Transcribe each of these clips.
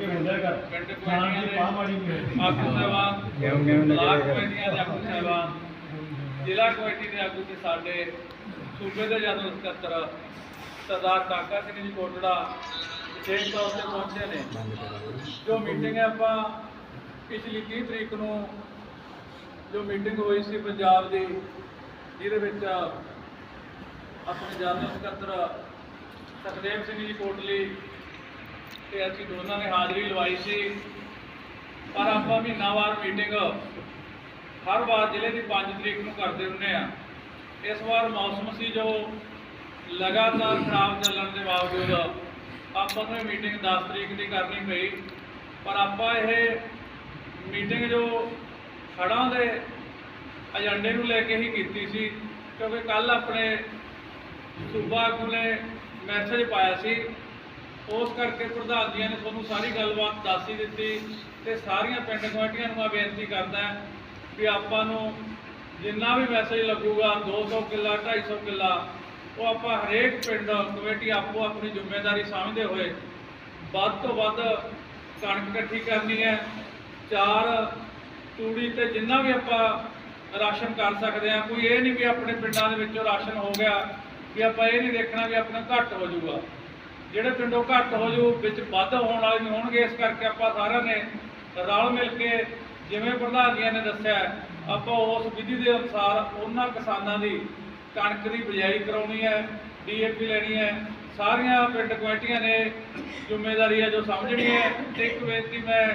ਕੇ ਬੋਲਿਆ ਕਰ ਕਮੇਟੀਆਂ ਦੀ ਪਾਹ ਮਾੜੀ ਨਹੀਂ ਹੋਈ ਆਗੂ ਸਾਹਿਬਾਨ ਗਿਉਂ ਲੱਗੇ ਬਲਾਕ। ਕਮੇਟੀਆਂ ਦੇ ਆਗੂ ਸਾਹਿਬਾਨ ਜ਼ਿਲ੍ਹਾ ਕਮੇਟੀ ਦੇ ਆਗੂ ਤੇ ਸਾਡੇ ਸੂਬੇ ਦੇ ਜਨਰਲ ਸਕੱਤਰ ਸਰਦਾਰ ਕਾਕਾ ਸਿੰਘ ਜੀ ਕੋਟੜਾ ਵਿਸ਼ੇਸ਼ ਤੌਰ ਤੇ ਪਹੁੰਚੇ ਨੇ। ਜੋ ਮੀਟਿੰਗ ਹੈ ਆਪਾਂ ਪਿਛਲੀ 30 ਤਰੀਕ ਨੂੰ ਜੋ ਮੀਟਿੰਗ ਹੋਈ ਸੀ ਪੰਜਾਬ ਦੀ ਜਿਹਦੇ ਵਿੱਚ ਆਪਣੇ ਜਨਰਲ ਸਕੱਤਰ ਸੁਖਦੇਵ ਸਿੰਘ ਜੀ ਕੋਟਲੀ ਤੇ ਅਸੀਂ ਦੋਨਾਂ ਨੇ ਹਾਜ਼ਰੀ ਲਵਾਈ ਸੀ। ਪਰ ਆਪਾਂ ਮਹੀਨਾਵਾਰ ਮੀਟਿੰਗ ਹਰ ਵਾਰ ਜ਼ਿਲ੍ਹੇ ਦੀ 5 ਤਰੀਕ ਨੂੰ ਕਰਦੇ ਹੁੰਦੇ ਆ ਇਸ ਵਾਰ ਮੌਸਮ ਸੀ ਜੋ ਲਗਾਤਾਰ ਖਰਾਬ ਚੱਲਣ ਦੇ ਬਾਵਜੂਦ ਆਪਾਂ ਨੂੰ ਇਹ ਮੀਟਿੰਗ 10 ਤਰੀਕ ਦੀ ਕਰਨੀ ਪਈ। ਪਰ ਆਪਾਂ ਇਹ ਮੀਟਿੰਗ ਜੋ ਹੜ੍ਹਾਂ ਦੇ ਏਜੰਡੇ ਨੂੰ ਲੈ ਕੇ ਹੀ ਕੀਤੀ ਸੀ, ਕਿਉਂਕਿ ਕੱਲ ਆਪਣੇ ਸੂਬਾ ਆਗੂ ਨੇ ਮੈਸੇਜ ਪਾਇਆ ਸੀ ਉਸ ਕਰਕੇ ਪ੍ਰਧਾਨ ਜੀ ਨੇ ਤੁਹਾਨੂੰ ਸਾਰੀ ਗੱਲਬਾਤ ਦੱਸ ਹੀ ਦਿੱਤੀ ਤੇ ਸਾਰੀਆਂ ਪਿੰਡ ਕਮੇਟੀਆਂ ਨੂੰ ਮੈਂ ਬੇਨਤੀ ਕਰਦਾ ਵੀ ਆਪਾਂ ਨੂੰ ਜਿੰਨਾ ਵੀ ਮੈਸੇਜ ਲੱਗੂਗਾ 200 ਕਿੱਲਾ 250 ਕਿੱਲਾ, ਉਹ ਆਪਾਂ ਹਰੇਕ ਪਿੰਡ ਕਮੇਟੀ ਆਪੋ ਆਪਣੀ ਜ਼ਿੰਮੇਵਾਰੀ ਸਮਝਦੇ ਹੋਏ ਵੱਧ ਤੋਂ ਵੱਧ ਕਣਕ ਇਕੱਠੀ ਕਰਨੀ ਹੈ, ਚਾਰ ਤੂੜੀ ਤੇ ਜਿੰਨਾ ਵੀ ਆਪਾਂ ਰਾਸ਼ਨ ਕਰ ਸਕਦੇ ਆ ਕੋਈ ਇਹ ਨਹੀਂ ਵੀ ਆਪਣੇ ਪਿੰਡਾਂ ਦੇ ਵਿੱਚੋਂ ਰਾਸ਼ਨ ਹੋ ਗਿਆ, ਵੀ ਆਪਾਂ ਇਹ ਨਹੀਂ ਦੇਖਣਾ ਵੀ ਆਪਣਾ ਘੱਟ ਹੋ ਜਾਊਗਾ। ਜਿਹੜੇ ਪਿੰਡੋਂ ਘੱਟ ਹੋ ਜੂ ਵਿੱਚ ਵੱਧ ਹੋਣ ਵਾਲੇ ਨਹੀਂ ਹੋਣਗੇ, ਇਸ ਕਰਕੇ ਆਪਾਂ ਸਾਰਿਆਂ ਨੇ ਰਲ ਮਿਲ ਕੇ ਜਿਵੇਂ ਪ੍ਰਧਾਨ ਜੀ ਨੇ ਦੱਸਿਆ, ਆਪਾਂ ਉਸ ਵਿਧੀ ਦੇ ਅਨੁਸਾਰ ਉਹਨਾਂ ਕਿਸਾਨਾਂ ਦੀ ਕਣਕ ਦੀ ਬਿਜਾਈ ਕਰਾਉਣੀ ਹੈ, ਡੀਏਪੀ ਲੈਣੀ ਹੈ। ਸਾਰੀਆਂ ਪਿੰਡ ਕਮੇਟੀਆਂ ਨੇ ਜ਼ਿੰਮੇਵਾਰੀ ਹੈ ਜੋ ਸਮਝਣੀ ਹੈ। ਤੇ ਇੱਕ ਬੇਨਤੀ ਮੈਂ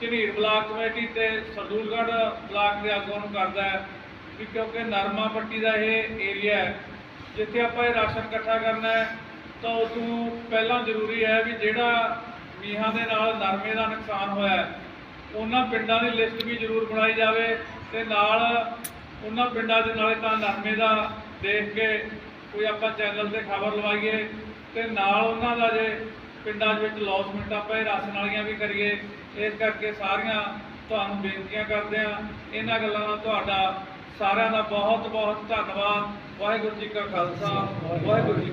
ਝਨੀਰ ਬਲਾਕ ਕਮੇਟੀ ਤੇ ਸਰਦੂਲਗੜ੍ਹ ਬਲਾਕ ਦੇ ਆਗੂਆਂ ਨੂੰ ਕਰਦਾ ਵੀ ਕਿਉਂਕਿ ਨਰਮਾ ਪੱਟੀ ਦਾ ਇਹ ਏਰੀਆ ਹੈ, ਜਿੱਥੇ ਆਪਾਂ ਇਹ ਰਾਸ਼ਨ ਇਕੱਠਾ ਕਰਨਾ ਹੈ ਤਾਂ ਉਦੋਂ ਪਹਿਲਾਂ ਜ਼ਰੂਰੀ ਹੈ ਵੀ ਜਿਹੜਾ ਮੀਂਹਾਂ ਦੇ ਨਾਲ ਨਰਮੇ ਦਾ ਨੁਕਸਾਨ ਹੋਇਆ ਉਹਨਾਂ ਪਿੰਡਾਂ ਦੀ ਲਿਸਟ ਵੀ ਜ਼ਰੂਰ ਬਣਾਈ ਜਾਵੇ ਤੇ ਨਾਲ ਉਹਨਾਂ ਪਿੰਡਾਂ ਦੇ ਨਾਲੇ ਤਾਂ ਨਰਮੇ ਦਾ ਦੇਖ ਕੇ ਕੋਈ ਆਪਾਂ ਚੈਨਲ ਤੇ ਖਬਰ ਲਵਾਈਏ ਤੇ ਨਾਲ ਉਹਨਾਂ ਦਾ ਜੇ ਪਿੰਡਾਂ ਦੇ ਵਿੱਚ ਲੌਸਮੈਂਟ ਆਪਾਂ ਇਹ ਰਾਸ਼ਨ ਵਾਲੀਆਂ ਵੀ ਕਰੀਏ, ਇਸ ਕਰਕੇ ਸਾਰੀਆਂ ਤੁਹਾਨੂੰ ਬੇਨਤੀਆਂ ਕਰਦੇ ਆ ਇਹਨਾਂ ਗੱਲਾਂ ਨਾਲ ਤੁਹਾਡਾ ਸਾਰਿਆਂ ਦਾ ਬਹੁਤ ਬਹੁਤ ਧੰਨਵਾਦ। ਵਾਹਿਗੁਰੂ ਜੀ ਕਾ ਖਾਲਸਾ, ਵਾਹਿਗੁਰੂ ਜੀ